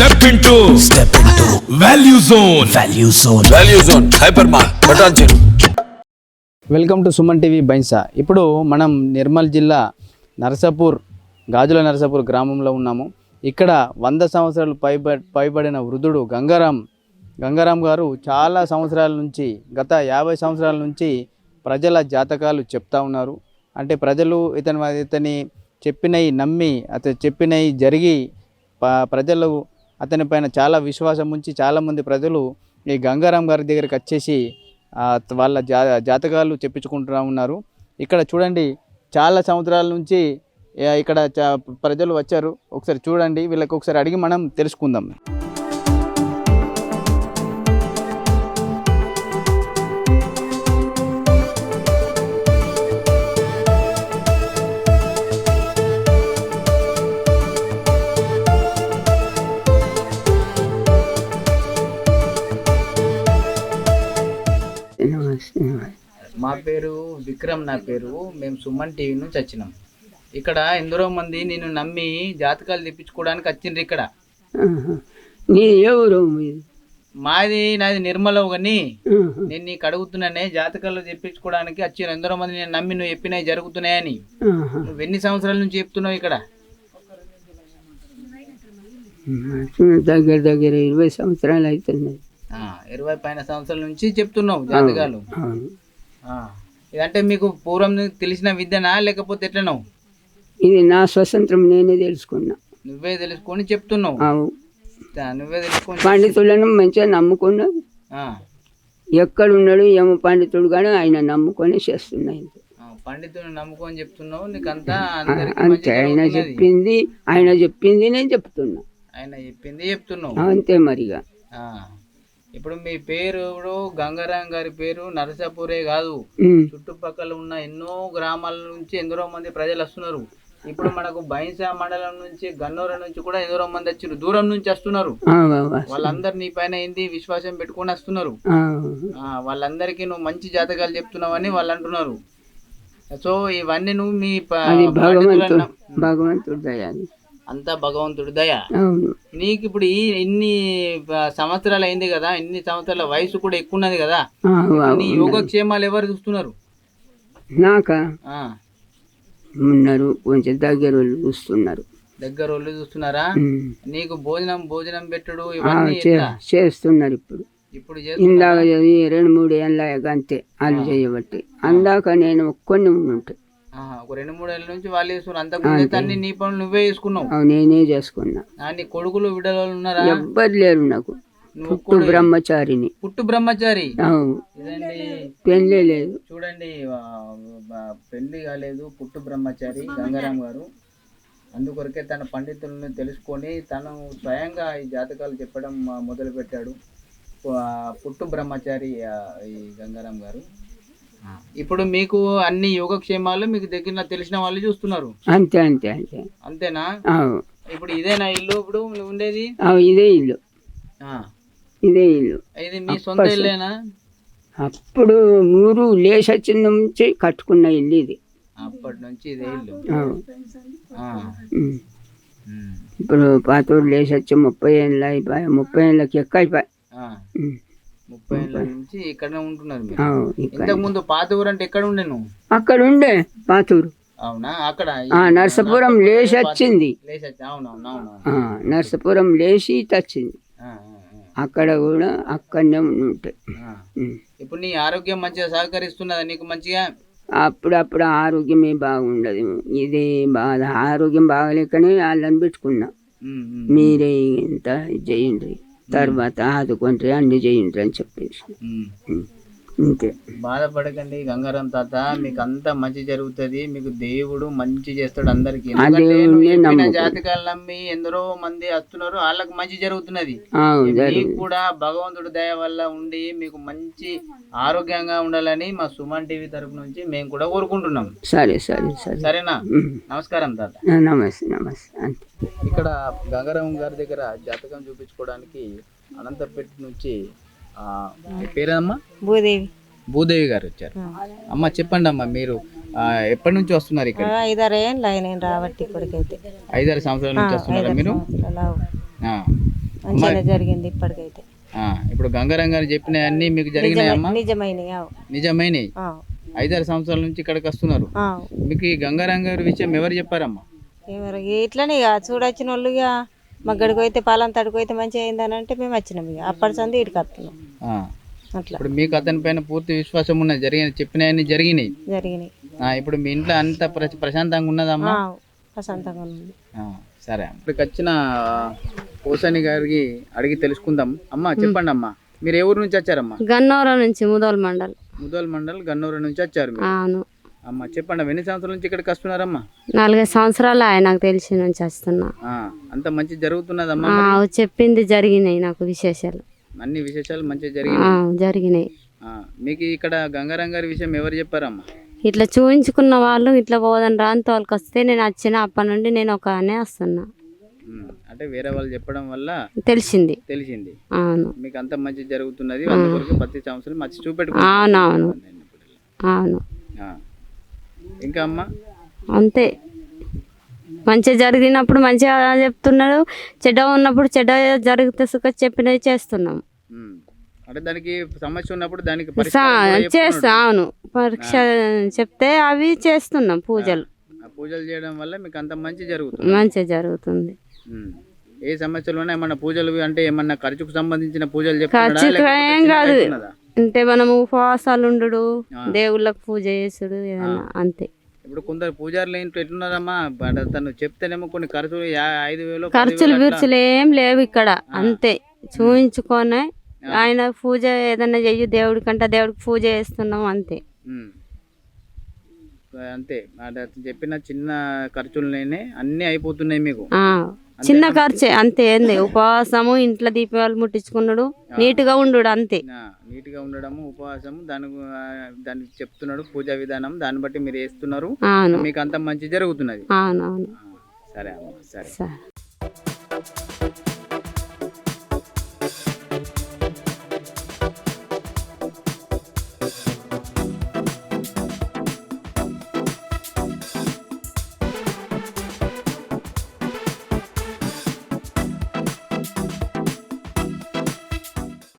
Step into step into value zone value zone value zone hyper mart Patancheru welcome to Suman TV Bhainsa ఇప్పుడు మనం నిర్మల్ జిల్లా నరసాపూర్ గాజుల నరసాపూర్ గ్రామంలో ఉన్నాము. ఇక్కడ వంద సంవత్సరాలు పైబ పైబడిన వృద్ధుడు గంగారాం. గంగారాం గారు చాలా సంవత్సరాల నుంచి గత యాభై సంవత్సరాల నుంచి ప్రజల జాతకాలు చెప్తా ఉన్నారు. అంటే ప్రజలు ఇతని ఇతని చెప్పినవి నమ్మి అతను చెప్పినవి జరిగి ప- ప్రజలు అతని పైన చాలా విశ్వాసం ఉంచి చాలామంది ప్రజలు ఈ గంగారాం గారి దగ్గరికి వచ్చేసి వాళ్ళ జా జాతకాలు చెప్పించుకుంటూ ఉన్నారు. ఇక్కడ చూడండి చాలా సంవత్సరాల నుంచి ఇక్కడ చా- ప్రజలు వచ్చారు. ఒకసారి చూడండి వీళ్ళకి ఒకసారి అడిగి మనం తెలుసుకుందాం. పేరు విక్రమ్ నా పేరు. మేము సుమన్ టీవీ నుంచి వచ్చినాం. ఇక్కడ ఎందరో మంది నేను నమ్మి జాతకాలు తెప్పించుకోవడానికి వచ్చిండ్రు ఇక్కడ. నీ మీది మాది నాది నిర్మలవు కానీ ఆహా, నేను నీకు అడుగుతున్నానే జాతకాలు తెప్పించుకోవడానికి వచ్చిన ఎందరో మంది నేను నమ్మి నువ్వు చెప్పినవి జరుగుతున్నాయని. ఆహా. నువ్వు ఎన్ని సంవత్సరాల నుంచి చెప్తున్నావు ఇక్కడ? దగ్గర దగ్గర ఇరవై సంవత్సరాలు అవుతుంది ఆ, ఇరవై పైన సంవత్సరాల నుంచి చెప్తున్నావు జాతకాలు. అవును. ఇదంటే మీకు పూర్వం తెలిసిన విద్యనా లేకపోతే ఎట్లనో? ఇది నా స్వతంత్రం నేనే తెలుసుకున్నా. నువ్వే తెలుసుకొని చెప్తున్నావు. నువ్వే తెలుసుకొని పండితులను మంచిగా నమ్ముకున్నది ఆ, ఎక్కడున్నాడు ఏమో పండితుడు కానీ ఆయన నమ్ముకొని చేస్తున్నాయి ఆ, పండితుని నమ్ముకొని చెప్తున్నావు నీకు అంతా. ఆయన. చెప్పింది ఆయన చెప్పింది నేను చెప్తున్నా. ఆయన చెప్పింది చెప్తున్నావు. అంతే మరిగా. ఇప్పుడు మీ పేరు గంగారాం గారి పేరు నరసాపూరే కాదు. చుట్టుపక్కల ఉన్న ఎన్నో గ్రామాల నుంచి ఎందరో మంది ప్రజలు వస్తున్నారు. ఇప్పుడు మనకు బైన్సా మండలం నుంచి గన్నూరు నుంచి కూడా ఎందరో మంది వచ్చారు దూరం నుంచి వస్తున్నారు. వాళ్ళందరు నీ పైన ఏంది విశ్వాసం పెట్టుకొని వస్తున్నారు. వాళ్ళందరికీ నువ్వు మంచి జాతకాలు చెప్తున్నావని వాళ్ళు అంటున్నారు. సో ఇవన్నీ నువ్వు మీ భగవంతుడు అంతా భగవంతుడి దయ. నీకు ఇప్పుడు ఈ ఇన్ని సంవత్సరాలు అయింది కదా ఇన్ని సంవత్సరాల వయసు కూడా ఎక్కువ ఉన్నది కదా నీ. యోగక్షేమాలు ఎవరు చూస్తున్నారు? నాకా? ఉన్నారు కొంచెం దగ్గర వాళ్ళు చూస్తున్నారు. దగ్గర వాళ్ళు చూస్తున్నారా. నీకు భోజనం భోజనం పెట్టుడు ఇవన్నీ? చేస్తున్నారు ఇప్పుడు. ఇప్పుడు ఇందాక రెండు మూడు ఏళ్ళ అంతే వాళ్ళు చేయబట్టి. అందాక నేను ఒక్కొని ఉంటే ఆహా, ఒక రెండు మూడు ఏళ్ళ నుంచి వాళ్ళు చేస్తున్నారు. అంతకుముందు అన్ని నీ పనులు నువ్వే చేసుకున్నావు. అవి నేనే చేసుకున్నా. నీ కొడుకులు విడలు ఉన్నారా? ఎవ్వరు లేరు నాకు. పుట్టు బ్రహ్మచారిని. పుట్టు బ్రహ్మచారి? పెళ్ళే లేదు. చూడండి పెళ్ళి కాలేదు పుట్టు బ్రహ్మచారి గంగారాం గారు. అందుకొరకే తన పండితులను తెలుసుకొని తను స్వయంగా ఈ జాతకాలు చెప్పడం మొదలు పెట్టాడు పుట్టు బ్రహ్మచారి ఈ గంగారాం గారు. ఇప్పుడు మీకు అన్ని యోగక్షేమాలు మీకు దగ్గర తెలిసిన వాళ్ళు చూస్తున్నారు. అంతే అంతే అంతే. అంతేనా? ఇప్పుడు ఇదేనా ఇల్లు? ఇప్పుడు నువ్వు ఉండేది? ఇదే ఇల్లు. ఇదే ఇల్లు. ఇది మీ సొంత ఇల్లేనా? అప్పుడు ఊరు లేచొచ్చిన నుంచి కట్టుకున్న ఇల్లు ఇది. అప్పటి నుంచి ఇదే ఇల్లు. ఇప్పుడు పాతూరు లేచొచ్చి ముప్పై ఏళ్ళు అయిపోయి ముప్పై ఏళ్ళకి ఎక్క అయిపోయి. ముప్పై ఏళ్ళ నుంచి ఇక్కడనే ఉంటున్నారు మీరు. అవు ఇక్కడ. ఇంతకు ముందు పాత ఊరు అంటే ఎక్కడ ఉండే నువ్వు? అక్కడ ఉండే పాతూరు. అవునా? అక్కడ నరసాపురం లేచి వచ్చింది. నరసాపురం లేచి ఆ, అక్కడ కూడా అక్కడనే ఉంటాయి. ఇప్పుడు నీ ఆరోగ్యం మంచిగా సహకరిస్తున్నదా నీకు మంచిగా? అప్పుడప్పుడు ఆరోగ్యమే బాగుండదు. ఇదే బాధ. ఆరోగ్యం బాగలేకనే వాళ్ళని పెట్టుకున్నా. మీరే ఇంత ఇది చేయండి తర్వాత ఆదుకుంటే అన్ని చేయండి అని చెప్పేసి. బాధపడకండి గంగారం తాత మీకు అంతా మంచి జరుగుతుంది మీకు దేవుడు మంచి చేస్తాడు అందరికి. ఎందుకంటే నువ్వు. జాతకాలు నమ్మి ఎందరో మంది వస్తున్నారు వాళ్ళకి మంచి జరుగుతున్నది. మీకు కూడా భగవంతుడి దయ వల్ల ఉండి మీకు మంచి ఆరోగ్యంగా ఉండాలని మా సుమన్ టీవీ తరపు నుంచి మేము కూడా కోరుకుంటున్నాం. సరే సరే సరే. సరేనా. నమస్కారం తాత. నమస్తే నమస్తే. ఇక్కడ గంగారాం గారి దగ్గర జాతకం చూపించుకోవడానికి అనంతపేట నుంచి పేరేనమ్మా? భూదేవి. భూదేవి గారు వచ్చారు. అమ్మ చెప్పండి అమ్మా మీరు ఎప్పటి నుంచి వస్తున్నారు ఇక్కడ? ఐదారు ఏళ్ళు నేను రాబట్టి ఇప్పటికైతే. ఐదారు సంవత్సరాల నుంచి వస్తున్నారా మీరు? జరిగింది ఇప్పటికైతే. ఇప్పుడు గంగారాం గారు చెప్పిన అన్ని మీకు జరిగినాయమ్మా? నిజమైనవి. ఐదారు సంవత్సరాల నుంచి ఇక్కడికి వస్తున్నారు. మీకు ఈ గంగారాం గారి విషయం ఎవరు చెప్పారమ్మా? ఎవరు? ఇట్లనే చూడొచ్చిన వాళ్ళు ఇక మగ్గడికి పోతే పాలం తడికి పోతే మంచిగా అయిందని అంటే మేము వచ్చినాం ఇక. అప్పటి సంది ఇటుకి వస్తున్నాం. ఆ, అట్లా. ఇప్పుడు మీకు అతని పైన పూర్తి విశ్వాసం ఉన్నది జరిగిన చెప్పినవన్నీ జరిగినాయి? జరిగినాయి. ఆ, ఇప్పుడు మీ ఇంట్లో అంత ప్ర- ప్రశాంతంగా ఉన్నదమ్మా. ప్రశాంతంగా ఉంది ఆ, సరే ఇక్కడికి వచ్చిన పోసాని గారికి అడిగి తెలుసుకుందాం. అమ్మా చెప్పండి అమ్మా. మీరు ఏ ఊరు నుంచి వచ్చారమ్మా? గన్నవరం నుంచి ముదోల్ మండల్. ముదోల్ మండల్ గన్నూరు నుంచి వచ్చారు మీరు. అవును. అమ్మా చెప్పండి ఎన్ని సంవత్సరాల నుంచి ఇక్కడికి వస్తున్నారమ్మా? నాలుగైదు సంవత్సరాలు ఆయన నాకు తెలిసి నుంచి వస్తున్నా. అంత మంచి జరుగుతున్నదమ్మా చెప్పింది జరిగినాయి నాకు విశేషాలు. అన్ని విశేషాలు మంచిగా జరిగినాయి. జరిగినాయి. మీకు ఇక్కడ గంగారాం గారి విషయం ఎవరు చెప్పారమ్మా? ఇట్లా చూయించుకున్న వాళ్ళు ఇట్లా పోదని రాని తోలుకు వస్తే నేను వచ్చిన అప్పటి నుండి నేను ఒక అనే వస్తున్నా. అంటే వేరే వాళ్ళు చెప్పడం వల్ల తెలిసింది. తెలిసింది. అవును. మీకు అంత మంచి జరుగుతున్నది ప్రతి సంవత్సరం మంచి చూపెట్టుకుంటారు అవునవును. అవును. ఇంకా అమ్మా? అంతే. మంచిగా జరిగినప్పుడు మంచిగా చెప్తున్నారు చెడ్డ ఉన్నప్పుడు చెడ్డ జరిగితే సుఖ చెప్పినవి చేస్తున్నాం. అంటే దానికి సమస్య ఉన్నప్పుడు దానికి. చేస్తా అవును. పరీక్ష చెప్తే అవి చేస్తున్నాం పూజలు. పూజలు చేయడం వల్ల మీకు అంత మంచి జరుగుతుంది. మంచిగా జరుగుతుంది. ఏ సమస్యలు ఏమన్నా పూజలు అంటే ఏమన్నా ఖర్చుకు సంబంధించిన పూజలు లేకపోతే ఏం కాదు? అంటే మనము ఉపవాసాలు ఉండు దేవుళ్ళకు పూజ చేసుడు ఏదన్నా అంతే. ఇప్పుడు కొందరు పూజారులు ఇంట్లో ఎట్లున్నారమ్మా? తను చెప్తేనేమో కొన్ని ఖర్చులు ఐదు వేలు ఖర్చులు. బిర్చులు ఏం లేవు ఇక్కడ అంతే. చూయించుకొని ఆయన పూజ ఏదన్నా చెయ్యి దేవుడి కంటే దేవుడికి పూజ చేస్తున్నాం అంతే. అంతే. చెప్పిన చిన్న ఖర్చులనే అన్నీ అయిపోతున్నాయి మీకు. చిన్న ఖర్చే అంతే ఏంది ఉపవాసము ఇంట్లో దీపాలు ముట్టించుకున్నాడు. నీట్గా ఉండు అంతే. ఆ, నీట్గా ఉండడము ఉపవాసము దాని ఆ, దానికి చెప్తున్నాడు పూజా విధానం దాన్ని బట్టి మీరు వేస్తున్నారు. మీకు అంత మంచి జరుగుతున్నది. సరే అమ్మా సరే. సరే.